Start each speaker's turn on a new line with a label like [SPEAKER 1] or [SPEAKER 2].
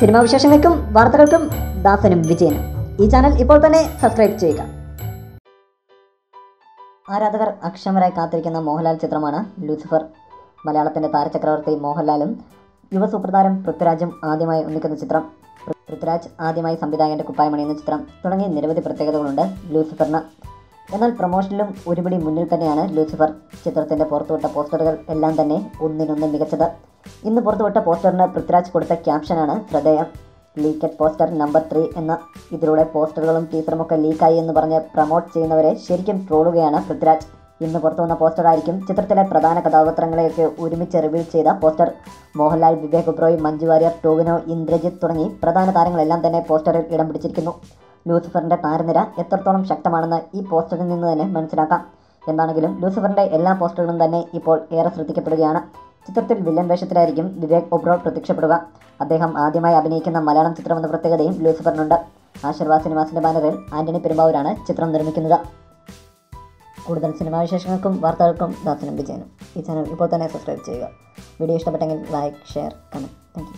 [SPEAKER 1] Cinema വിശേഷങ്ങൾക്കും വാർത്തകൾക്കും ദാസനും വിജയനും. ഈ ചാനൽ ഇപ്പോൾ തന്നെ സബ്സ്ക്രൈബ് ചെയ്യുക. ആരാധകർ അക്ഷമരായി കാത്തിരിക്കുന്ന മോഹൻലാൽ ചിത്രമാണ് ലൂസിഫർ. മലയാളത്തിന്റെ താരചക്രവർത്തി മോഹൻലാലും യുവ സൂപ്രതാരം പൃഥ്വിരാജും ആദ്യമായി ഒന്നിക്കുന്ന ചിത്രം പൃഥ്വിരാജ് ആദ്യമായി സംവിധായകന്റെ കുപ്പായമണിയുന്ന ചിത്രം തുടങ്ങിയ നിരവധി പ്രത്യേകതകളുണ്ട് ലൂസിഫറിന്. എന്നാൽ പ്രൊമോഷനിലും ഒരുപടി മുന്നിൽ തന്നെയാണ് ലൂസിഫർ. ചിത്രത്തിന്റെ പുറത്തുവിട്ട പോസ്റ്ററുകൾ എല്ലാം തന്നെ ഒന്നിനൊന്ന് മികച്ചത്. ഇന്ന് പുറത്തുവിട്ട പോസ്റ്ററിന് പൃഥ്വിരാജ് കൊടുത്ത ക്യാപ്ഷനാണ് ഹൃദയം. ലീക്കഡ് പോസ്റ്റർ നമ്പർ ത്രീ എന്ന ഇതിലൂടെ പോസ്റ്ററുകളും ടീസറുമൊക്കെ ലീക്കായി എന്ന് പറഞ്ഞ് പ്രമോട്ട് ചെയ്യുന്നവരെ ശരിക്കും ട്രോളുകയാണ് പൃഥ്വിരാജ്. ഇന്ന് പുറത്തു വന്ന പോസ്റ്ററായിരിക്കും ചിത്രത്തിലെ പ്രധാന കഥാപാത്രങ്ങളെയൊക്കെ ഒരുമിച്ച് റിവീൽ ചെയ്ത പോസ്റ്റർ. മോഹൻലാൽ വിവേക് ഒബ്രോയ് മഞ്ജു വാര്യർ ടോവിനോ ഇന്ദ്രജിത്ത് തുടങ്ങി പ്രധാന താരങ്ങളെല്ലാം തന്നെ പോസ്റ്ററിൽ ഇടം പിടിച്ചിരിക്കുന്നു. ലൂസിഫറിന്റെ താരനിര എത്രത്തോളം ശക്തമാണെന്ന് ഈ പോസ്റ്ററിൽ നിന്ന് തന്നെ മനസ്സിലാക്കാം. എന്താണെങ്കിലും ലൂസിഫറിന്റെ എല്ലാ പോസ്റ്ററുകളും തന്നെ ഇപ്പോൾ ഏറെ ശ്രദ്ധിക്കപ്പെടുകയാണ്. ചിത്രത്തിൽ വില്ലൻ വേഷത്തിലായിരിക്കും വിവേക് ഒബ്രോ പ്രത്യക്ഷപ്പെടുക. അദ്ദേഹം ആദ്യമായി അഭിനയിക്കുന്ന മലയാളം ചിത്രമെന്ന പ്രത്യേകതയും ലൂസിഫറിനുണ്ട്. ആശീർവാദ് സിനിമാസിന്റെ ബാനറിൽ ആന്റണി പെരുമ്പാവൂരാണ് ചിത്രം നിർമ്മിക്കുന്നത്. കൂടുതൽ സിനിമാ വിശേഷങ്ങൾക്കും വാർത്തകൾക്കും ദാസനും വിജയനും. ഈ ചാനൽ ഇപ്പോൾ തന്നെ സബ്സ്ക്രൈബ് ചെയ്യുക. വീഡിയോ ഇഷ്ടപ്പെട്ടെങ്കിൽ ലൈക്ക് ഷെയർ കമന്റ് താങ്ക്